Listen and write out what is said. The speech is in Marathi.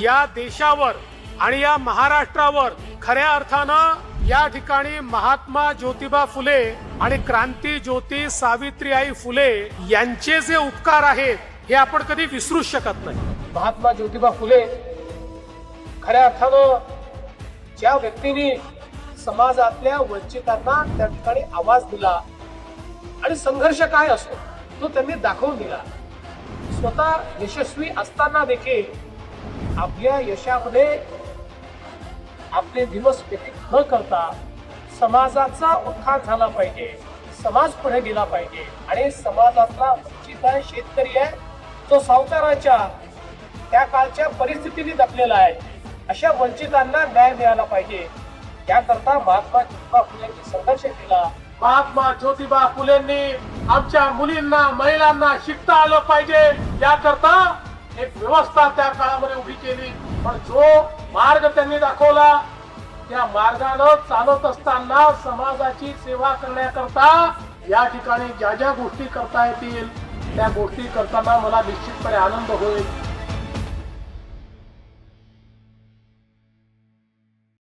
या देशावर आणि या महाराष्ट्रावर खऱ्या अर्थानं या ठिकाणी महात्मा ज्योतिबा फुले आणि क्रांती ज्योती सावित्रीबाई फुले यांचे जे उपकार आहेत हे आपण कधी विसरूच शकत नाही. महात्मा ज्योतिबा फुले खऱ्या अर्थानं ज्या व्यक्तींनी समाजातल्या वंचितांना त्या ठिकाणी आवाज दिला आणि संघर्ष काय असतो तो त्यांनी दाखवून दिला. स्वतः यशस्वी असताना देखील आपल्या यशामध्ये आपले दिवस व्यतीत न करता समाजाचा उत्थान झाला पाहिजे. समाज पुढे गेला पाहिजे. आणि समाजातला वंचित आहे शेतकरी आहे तो सावकाराच्या त्या काळच्या परिस्थितीने दबलेला आहे. अशा वंचितांना न्याय मिळाला पाहिजे. त्याकरता महात्मा ज्योतिबा फुलेंनी संघर्ष केला. महात्मा ज्योतिबा फुलेंनी आमच्या मुलींना महिलांना शिकता आलं पाहिजे. याकरता एक व्यवस्था त्या काळामध्ये उभी केली. पण जो मार्ग त्यांनी दाखवला त्या मार्गानं चालत असताना समाजाची सेवा करण्याकरता या ठिकाणी ज्या ज्या गोष्टी करता येतील त्या गोष्टी करताना मला निश्चितपणे आनंद होईल.